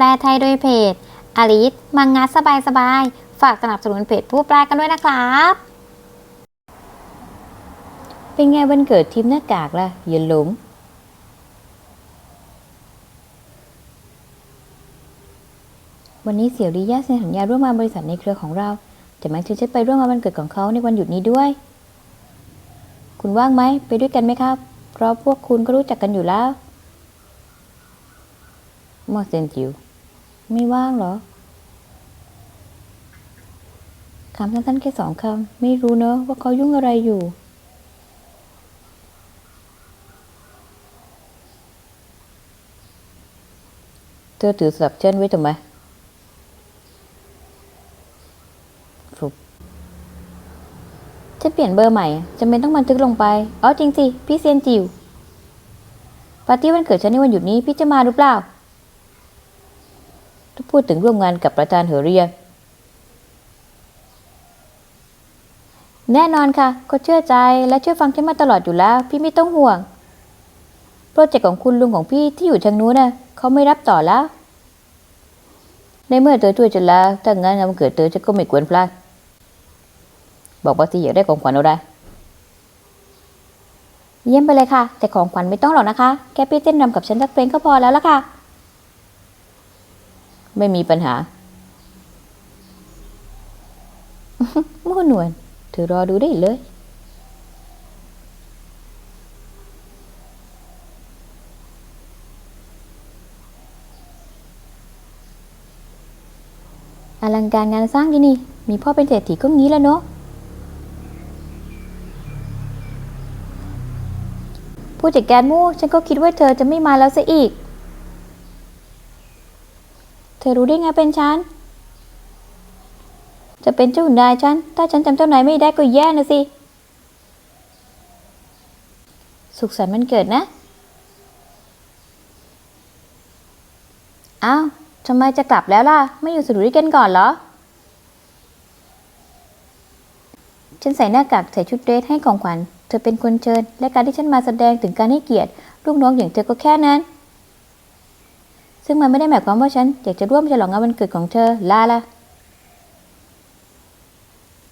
แปลไทยโดยเพจอลิสมังงะสบายสบาย ฝากสนับสนุนเพจผู้แปลกันด้วยนะครับ เป็นไงวันเกิดทีมหน้ากากล่ะอย่าหลงวันนี้เสี่ยวดีย่าเซ็นสัญญาร่วมงานบริษัทในเครือของเรา จะแม้จะไปร่วมงานวันเกิดของเขาในวันหยุดนี้ด้วย คุณว่างไหม ไปด้วยกันไหมครับ เพราะพวกคุณก็รู้จักกันอยู่แล้วมอเซนจิว ไม่ว่างเหรอคำสั้นๆแค่สองคำ ไม่รู้เนอะว่าเขายุ่งอะไรอยู่ เธอถือสลับเช่นไว้ทำไมฟลุกจะเปลี่ยนเบอร์ใหม่อะจำเป็นต้องบันทึกลงไป อ๋อจริงสิ พี่เซียนจิวปาร์ตี้วันเกิดฉันในวันหยุดนี้ พี่จะมาหรือเปล่า ถ้าพูดถึงร่วมงานกับประธานเหอเรีย แน่นอนค่ะ ก็เชื่อใจและเชื่อฟังฉันมาตลอดอยู่แล้ว พี่ไม่ต้องห่วง โปรเจกต์ของคุณลุงของพี่ที่อยู่ทางนู้นน่ะเขาไม่รับต่อแล้ว ในเมื่อเธอช่วยฉันแล้วถ้างั้นวันเกิดเธอฉันก็ไม่ควรพลาด บอกว่าสิอยากได้ของขวัญอะไรเยี่ยมไปเลยค่ะ แต่ของขวัญไม่ต้องหรอกนะคะ แค่พี่เต้นรำกับฉันสักเพลงก็พอแล้วละค่ะ ไม่มีปัญหามู่หนวลเธอรอดูได้เลย อลังการงานสร้างที่นี่ มีพ่อเป็นเศรษฐีก็งี้แล้วเนาะผู้จัดการมู่ฉันก็คิดว่าเธอจะไม่มาแล้วซะอีก อรู้ได้ไงเป็นฉัน จะเป็นเจ้านายฉัน ถ้าฉันจำเจ้านายไม่ได้ก็แย่นะสิ สุขสันต์วันเกิดนะ อ้าวทำไมจะกลับแล้วล่ะ ไม่อยู่สนุกด้วยกันก่อนเหรอ ฉันใส่หน้ากากใส่ชุดเดรสให้ของขวัญ เธอเป็นคนเชิญ และการที่ฉันมาแสดงถึงการให้เกียรติลูกน้องอย่างเธอก็แค่นั้น ซึ่งมันไม่ได้หมายความว่าฉันอยากจะร่วมฉลองงานวันเกิดของเธอลาละ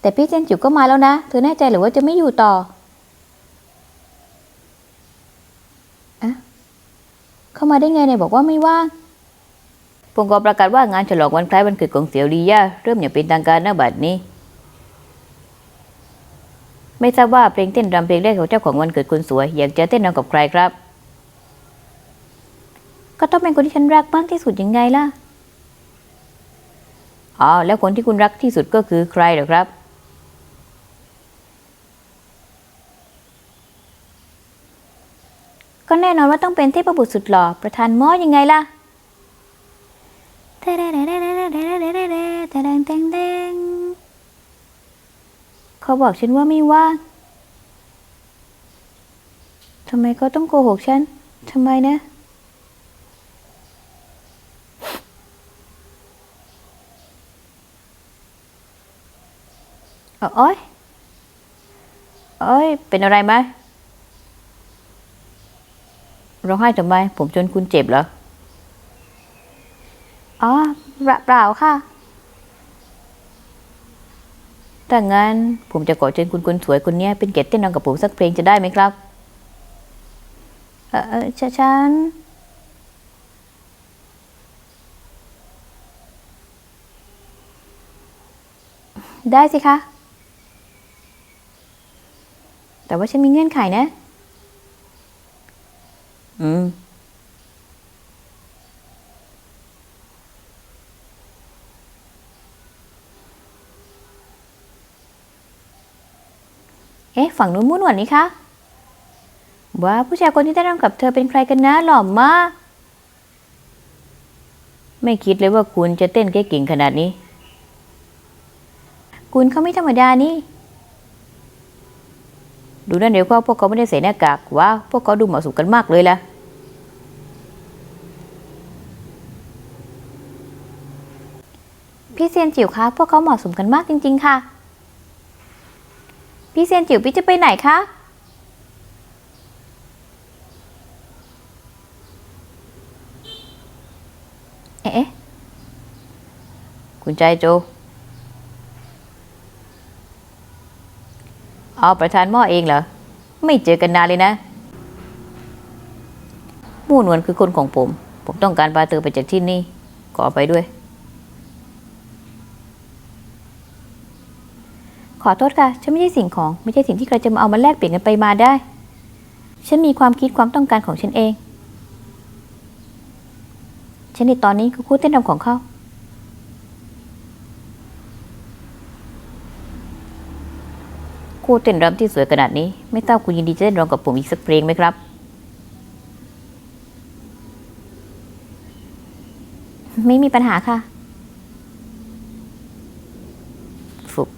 แต่พี่เจนจิ๋วก็มาแล้วนะ เธอแน่ใจหรือว่าจะไม่อยู่ต่ออะเข้ามาได้ไงเนี่ยบอกว่าไม่ว่างผมก็ประกาศว่างานฉลองวันคล้ายวันเกิดของเสี่ยวลีย่าเริ่มอย่างเป็นทางการณบัดนี้ ไม่ทราบว่าเพลงเต้นรำเพลงแรกของเจ้าของวันเกิดคนสวย อยากจะเต้นรำกับใครครับ ก็ต้องเป็นคนที่ฉันรักมากที่สุดยังไงล่ะ อ๋อ แล้วคนที่คุณรักที่สุดก็คือใครเหรอครับ ก็แน่นอนว่าต้องเป็นเทพบุตรสุดหล่อประธานหมอยังไงล่ะเขาบอกฉันว่าไม่ว่างทำไมเขาต้องโกหกฉัน ทำไมนะ โอ๊ยโอ๊ยเป็นอะไรไหมร้องไห้ทำไม ผมจนคุณเจ็บเหรอ อ๋อเปล่าค่ะถ้างั้นผมจะขอเชิญคุณคนสวยคนนี้เป็นเกียรติเต้นรำกับผมสักเพลงจะได้ไหมครับ เออเออฉฉันได้สิคะ แต่ว่าฉันมีเงื่อนไขนะ อืม เอ๊ะ ฝั่งนู้นมุ่นหวนนี่คะว่าผู้ชายคนที่ได้รำกับเธอเป็นใครกันนะหล่อมาก ไม่คิดเลยว่าคุณจะเต้นเก่งขนาดนี้ คุณเขาไม่ธรรมดานี่ ดูนั่นเดี๋ยวก็พวกเขาไม่ได้ใส่หน้ากากว้าพวกเขาดูเหมาะสมกันมากเลยล่ะ พี่เซียนจิ๋วคะพวกเขาเหมาะสมกันมากจริง ๆ ค่ะ พี่เซียนจิ๋วพี่จะไปไหนคะเอ๊ะคุณใจโจ เอาประธานหม้อเองเหรอ ไม่เจอกันนานเลยนะ มู่นวลคือคนของผม ผมต้องการพาเธอไปจากที่นี่ ขอไปด้วย ขอโทษค่ะ ฉันไม่ใช่สิ่งของ ไม่ใช่สิ่งที่ใครจะมาเอามาแลกเปลี่ยนกันไปมาได้ ฉันมีความคิดความต้องการของฉันเองฉันในตอนนี้คือคู่เต้นรำของเขา คู่เต้นรำที่สวยขนาดนี้ ไม่ทราบคุณยินดีจะเต้นรำกับผมอีกสักเพลงไหมครับ ไม่มีปัญหาค่ะฝึก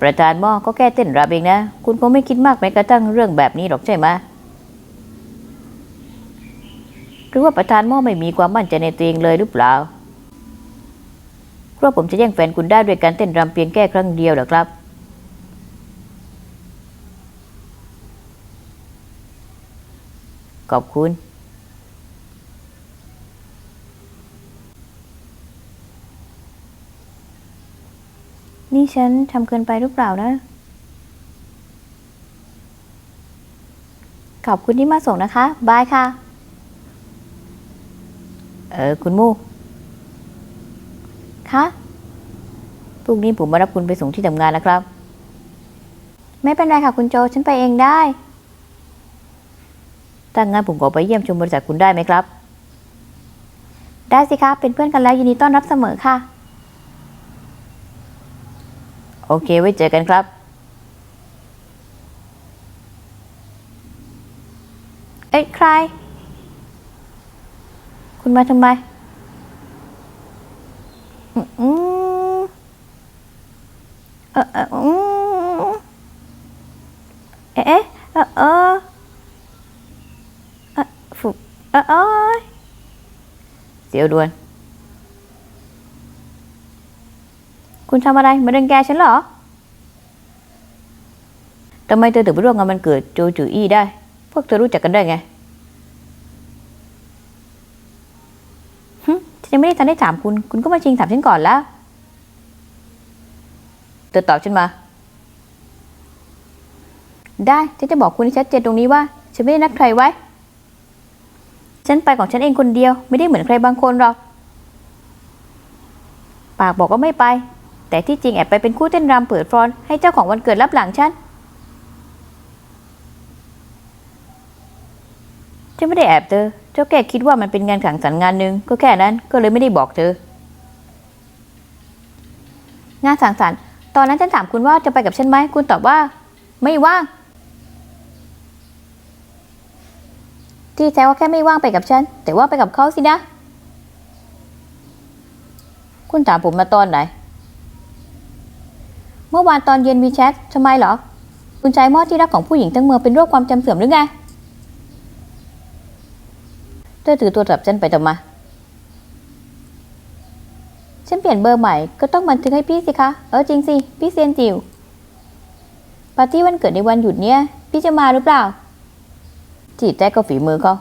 ประธานหม้อก็แค่เต้นรำเองนะ คุณคงไม่คิดมากแม้กระทั่งเรื่องแบบนี้หรอกใช่ไหมหรือว่าประธานหม้อไม่มีความมั่นใจในตัวเองเลยหรือเปล่า เพราะผมจะแย่งแฟนคุณได้ด้วยการเต้นรำเพียงแค่ครั้งเดียวเหรอครับขอบคุณ นี่ฉันทำเกินไปหรือเปล่านะ ขอบคุณที่มาส่งนะคะ บายค่ะ เออ คุณมู่ คะพรุ่งนี้ผมมารับคุณไปส่งที่ทำงานนะครับ ไม่เป็นไรค่ะคุณโจ ฉันไปเองได้ถ้างั้นผมขอไปเยี่ยมชมบริษัทคุณได้ไหมครับ ได้สิคะเป็นเพื่อนกันแล้วยินดีต้อนรับเสมอค่ะ โอเค ไว้เจอกันครับ เอ้ยใคร คุณมาทำไม อืมอืมเออเอออืมเอ๊ะเอ๊ะเออเออเออฝึกเออเอยเสียวด่วนคุณทำอะไรมาเดินแกฉันเหรอทำไมเธอถึงไปร่วมงานมันเกิดโจจูอี้ได้ พวกเธอรู้จักกันได้ไง ฉันยังไม่ได้ทันได้ถามคุณ คุณก็มาชิงถามฉันก่อนแล้ว เธอตอบฉันมา ได้ ฉันจะบอกคุณให้ชัดเจนตรงนี้ว่า ฉันไม่ได้นัดใครไว้ ฉันไปของฉันเองคนเดียว ไม่ได้เหมือนใครบางคนหรอก ปากบอกว่าไม่ไป แต่ที่จริงแอบไปเป็นคู่เต้นรำเปิดฟรอนให้เจ้าของวันเกิดรับหลังฉัน ฉันไม่ได้แอบเธอ เจ้าแค่คิดว่ามันเป็นงานขังสรรงานหนึ่งก็แค่นั้นก็เลยไม่ได้บอกเธอ งานสังสรรค์ตอนนั้นฉันถามคุณว่าจะไปกับฉันไหมคุณตอบว่า ไม่ว่าง ที่แท้ว่าแค่ไม่ว่างไปกับฉัน แต่ว่าไปกับเขาสินะ คุณถามผมมาตอนไหน เมื่อวานตอนเย็นวีแชททำไมเหรอ คุณชายมอดที่รักของผู้หญิงทั้งเมืองเป็นโรคความจำเสื่อมหรือไง เธอถือโทรศับฉันไปทำไมฉันเปลี่ยนเบอร์ใหม่ก็ต้องบันทึกให้พี่สิคะ เออจริงสิ พี่เซียนจิวปาร์ตี้วันเกิดในวันหยุดเนี้ยพี่จะมาหรือเปล่าที่แท้ก็ฝีมือเขา